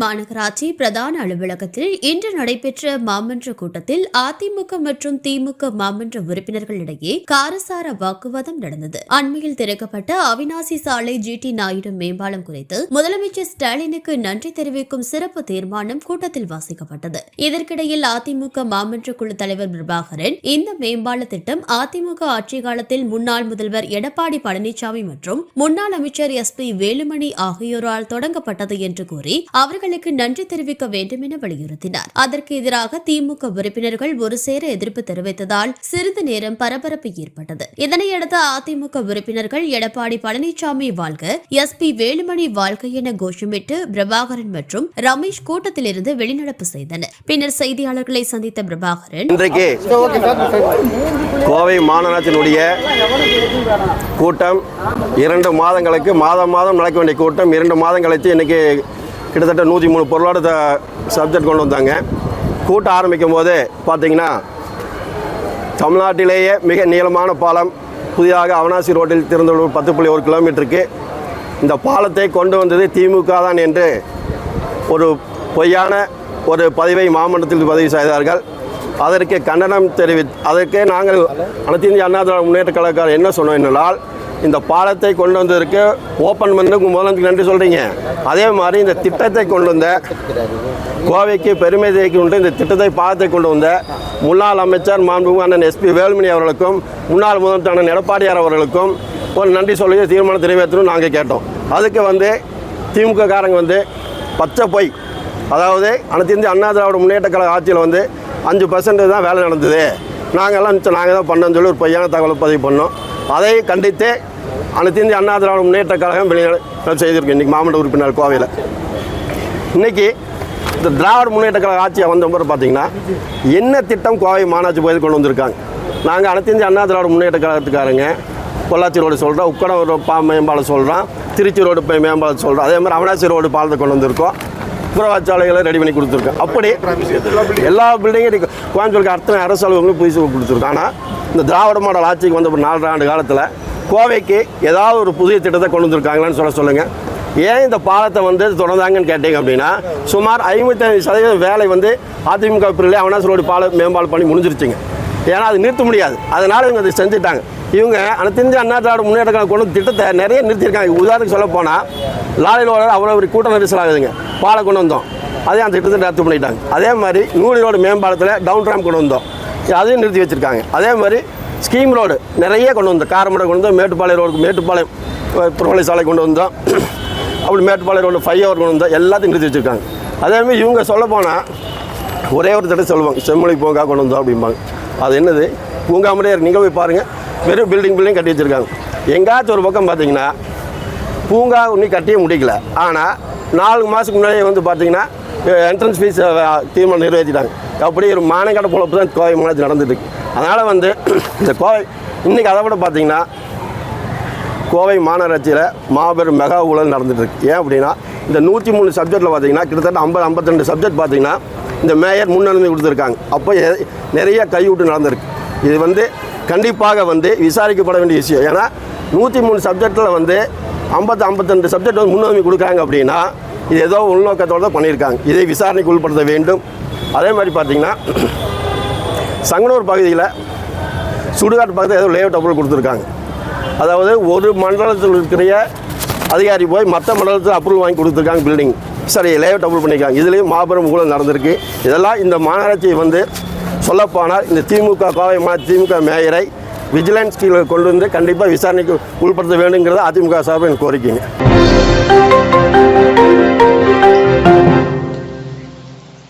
மாநகராட்சி பிரதான அலுவலகத்தில் இன்று நடைபெற்ற மாமன்ற கூட்டத்தில் அதிமுக மற்றும் திமுக மாமன்ற உறுப்பினர்களிடையே காரசார வாக்குவாதம் நடந்தது. அண்மையில் திறக்கப்பட்ட அவினாசி சாலை ஜி டி நாயுடு மேம்பாலம் குறித்து முதலமைச்சர் ஸ்டாலினுக்கு நன்றி தெரிவிக்கும் சிறப்பு தீர்மானம் கூட்டத்தில் வாசிக்கப்பட்டது. இதற்கிடையில் அதிமுக மாமன்ற குழு தலைவர் பிரபாகரன் இந்த மேம்பால திட்டம் அதிமுக ஆட்சி காலத்தில் முன்னாள் முதல்வர் எடப்பாடி பழனிசாமி மற்றும் முன்னாள் அமைச்சர் எஸ் பி வேலுமணி ஆகியோரால் தொடங்கப்பட்டது என்று கூறி அவர்கள் அவர்களுக்கு நன்றி தெரிவிக்க வேண்டும் என வலியுறுத்தினார். அதற்கு எதிராக திமுக உறுப்பினர்கள் ஒரு சேர எதிர்ப்பு தெரிவித்ததால் சிறிது நேரம் பரபரப்பு ஏற்பட்டது. இதனையடுத்து அதிமுக உறுப்பினர்கள் எடப்பாடி பழனிசாமி வாழ்க எஸ் பி வேலுமணி வாழ்க என கோஷமிட்டு பிரபாகரன் மற்றும் ரமேஷ் கூட்டத்திலிருந்து வெளிநடப்பு செய்தனர். பின்னர் செய்தியாளர்களை சந்தித்த பிரபாகரன் இன்றைக்கு கோவை மாநகராட்சியினுடைய கூட்டம் இரண்டு மாதங்களுக்கு மாதம் மாதம் நடக்க வேண்டிய கூட்டம் இரண்டு மாதம் கழித்து இன்னைக்கு கிட்டத்தட்ட நூற்றி மூணு பொருளாதார சப்ஜெக்ட் கொண்டு வந்தாங்க. கூட்டம் ஆரம்பிக்கும் போது பார்த்தீங்கன்னா தமிழ்நாட்டிலேயே மிக நீளமான பாலம் புதிதாக அவனாசி ரோட்டில் திறந்துள்ள ஒரு பத்து புள்ளி ஒரு கிலோமீட்டருக்கு இந்த பாலத்தை கொண்டு வந்தது திமுக தான் என்று ஒரு பொய்யான ஒரு பதிவை மாமன்றத்தில் பதிவு செய்தார்கள். அதற்கு கண்டனம் தெரிவி அதற்கு நாங்கள் அனைத்து இந்திய அண்ணா திராவிட முன்னேற்ற கழகக்காரர் என்ன சொன்னோம் என்றால் இந்த பாலத்தை கொண்டு வந்ததற்கு ஓப்பன் பண்ணதுக்கு முதலமைச்சர் நன்றி சொல்கிறீங்க அதே மாதிரி இந்த திட்டத்தை கொண்டு வந்த கோவைக்கு பெருமை கொண்டு இந்த திட்டத்தை பாலத்தை கொண்டு வந்த முன்னாள் அமைச்சர் மாண்புமிகு அண்ணன் எஸ்பி வேலுமணி அவர்களுக்கும் முன்னாள் முதலமைச்சர் அண்ணன் எடப்பாடியார் அவர்களுக்கும் ஒரு நன்றி சொல்லி தீர்மானம் நிறைவேற்றணும் நாங்கள் கேட்டோம். அதுக்கு வந்து திமுக காரங்க வந்து பச்சை பொய். அதாவது அனைத்து இந்திய அண்ணா திராவிட முன்னேற்ற கழக ஆட்சியில் வந்து அஞ்சு பர்சன்ட் தான் வேலை நடந்தது. நாங்கள்லாம் நாங்கள் தான் பண்ணோம்னு சொல்லி ஒரு பொய்யான தகவலை பதிவு பண்ணோம். அதை கண்டித்து அனைத்து இந்திய அண்ணா திராவிட முன்னேற்ற கழகம் வெளியிட செய்திருக்கு. இன்றைக்கி மாவட்ட உறுப்பினர் கோவையில். இன்றைக்கி இந்த திராவிட முன்னேற்ற கழக ஆட்சியை வந்த பிறகு பார்த்தீங்கன்னா என்ன திட்டம் கோவை மாநாட்சி பகுதியில் கொண்டு வந்திருக்காங்க? நாங்கள் அனைத்து இந்திய அண்ணா திராவிட முன்னேற்ற கழகத்துக்காரங்க பொள்ளாச்சி ரோடு சொல்கிறோம் உக்கடம் ரோடு பா மேம்பாலம் சொல்கிறோம் திருச்சி ரோடு போய் மேம்பாலம் சொல்கிறோம் அதே மாதிரி அவனாசி ரோடு பாலத்தை கொண்டு வந்திருக்கோம். புறவாச்சாலைகளை ரெடி பண்ணி கொடுத்துருக்கோம். அப்படி எல்லா பில்டிங்கும் இருக்கு. கோயம்புத்தூருக்கு அத்தனை அரசு அலுவலகங்களும் புதுசு கொடுத்துருக்கோம். ஆனால் இந்த திராவிட மாடல் ஆட்சிக்கு வந்த ஒரு நாலரை ஆண்டு காலத்தில் கோவைக்கு ஏதாவது ஒரு புதிய திட்டத்தை கொண்டு வந்திருக்காங்களான்னு சொல்ல சொல்லுங்கள் ஏன் இந்த பாலத்தை வந்து தொடர்ந்தாங்கன்னு கேட்டீங்க அப்படின்னா சுமார் ஐம்பத்தஞ்சு சதவீதம் வேலை வந்து அதிமுக பிரிவில் அவனாசு ரோடு பாலம் மேம்பாலம் பண்ணி முடிஞ்சிருச்சுங்க. ஏன்னா அது நிறுத்த முடியாது. அதனால் இவங்க அதை செஞ்சுட்டாங்க. இவங்க அனைத்து இந்திய அண்ணா திராவிட முன்னேற்ற கொண்டு திட்டத்தை நிறைய நிறுத்தியிருக்காங்க. உதாரணத்துக்கு சொல்ல போனால் லாரியில் ஓட அவ்வளோ ஒரு கூட்டம் நெரிசல் ஆகுதுங்க. பாலம் கொண்டு வந்தோம். அதே அந்த திட்டத்தை ரத்து பண்ணிட்டாங்க. அதே மாதிரி நூலி ரோடு மேம்பாலத்தில் டவுன் ட்ராம் கொண்டு வந்தோம். அதையும் நிறுத்தி வச்சுருக்காங்க. அதே மாதிரி ஸ்கீம் ரோடு நிறைய கொண்டு வந்தோம். காரமடை கொண்டு வந்தோம். மேட்டுப்பாளையம் ரோடு மேட்டுப்பாளையம் புறவழி சாலை கொண்டு வந்தோம். அப்படி மேட்டுப்பாளையம் ரோடு ஃபைவ் ஹவர் கொண்டு வந்தோம். எல்லாத்தையும் நிறுத்தி வச்சுருக்காங்க. அதேமாதிரி இவங்க சொல்ல போனால் ஒரே ஒரு தடவை சொல்லுவாங்க செம்மொழி பூங்கா கொண்டு வந்தோம் அப்படிம்பாங்க. அது என்னது? பூங்கா முறையார் நீங்கள் போய் பாருங்கள் வெறும் பில்டிங் பில்டிங் கட்டி வச்சுருக்காங்க. எங்காச்சும் ஒரு பக்கம் பார்த்தீங்கன்னா பூங்கா இன்னும் கட்டியே முடிக்கல. ஆனால் நாலு மாதத்துக்கு முன்னாடியே வந்து பார்த்தீங்கன்னா என்ட்ரன்ஸ் ஃபீஸ் தீர்மானம் நிறைவேற்றிட்டாங்க. அப்படி ஒரு மானங்கடை பொழப்பு தான் கோவை மாநிலத்தில் நடந்துட்டுருக்கு அதனால் வந்து இந்த கோவை இன்றைக்கி அதை விட பார்த்தீங்கன்னா கோவை மாநகராட்சியில் மாபெரும் மெகா ஊழல் நடந்துட்டு ஏன் அப்படின்னா இந்த நூற்றி மூணு சப்ஜெக்டில் பார்த்தீங்கன்னா கிட்டத்தட்ட ஐம்பது ஐம்பத்திரெண்டு சப்ஜெக்ட் பார்த்தீங்கன்னா இந்த மேயர் முன்னனுமதி கொடுத்துருக்காங்க. அப்போ நிறைய கைவிட்டு நடந்திருக்கு. இது வந்து கண்டிப்பாக வந்து விசாரிக்கப்பட வேண்டிய விஷயம். ஏன்னா நூற்றி மூணு சப்ஜெக்டில் வந்து ஐம்பத்து ஐம்பத்திரெண்டு சப்ஜெக்ட் வந்து முன்னுரிமை கொடுக்குறாங்க அப்படின்னா இது ஏதோ உள்நோக்கத்தோடு தான் பண்ணியிருக்காங்க. இதை விசாரணைக்கு உட்படுத்த வேண்டும். அதே மாதிரி பார்த்தீங்கன்னா சங்கனூர் பகுதியில் சுடுகாட்டு பக்கத்தில் ஏதோ லேஅவுட் அப்ரூவல் கொடுத்துருக்காங்க. அதாவது ஒரு மண்டலத்தில் இருக்கிற அதிகாரி போய் மற்ற மண்டலத்தில் அப்ரூவல் வாங்கி கொடுத்துருக்காங்க பில்டிங் சரி லேஅவுட் அப்ரூவல் பண்ணியிருக்காங்க இதுலேயும் மாபெரும் ஊழல் நடந்திருக்கு. இதெல்லாம் இந்த மாநகராட்சி வந்து சொல்லப்போனால் இந்த திமுக கோவை மா திமுக மேயரை விஜிலன்ஸ் கீழே கொண்டு வந்து கண்டிப்பாக விசாரணைக்கு உட்படுத்த வேண்டுங்கிறத அதிமுக சார்பில் கோரிக்கைங்க.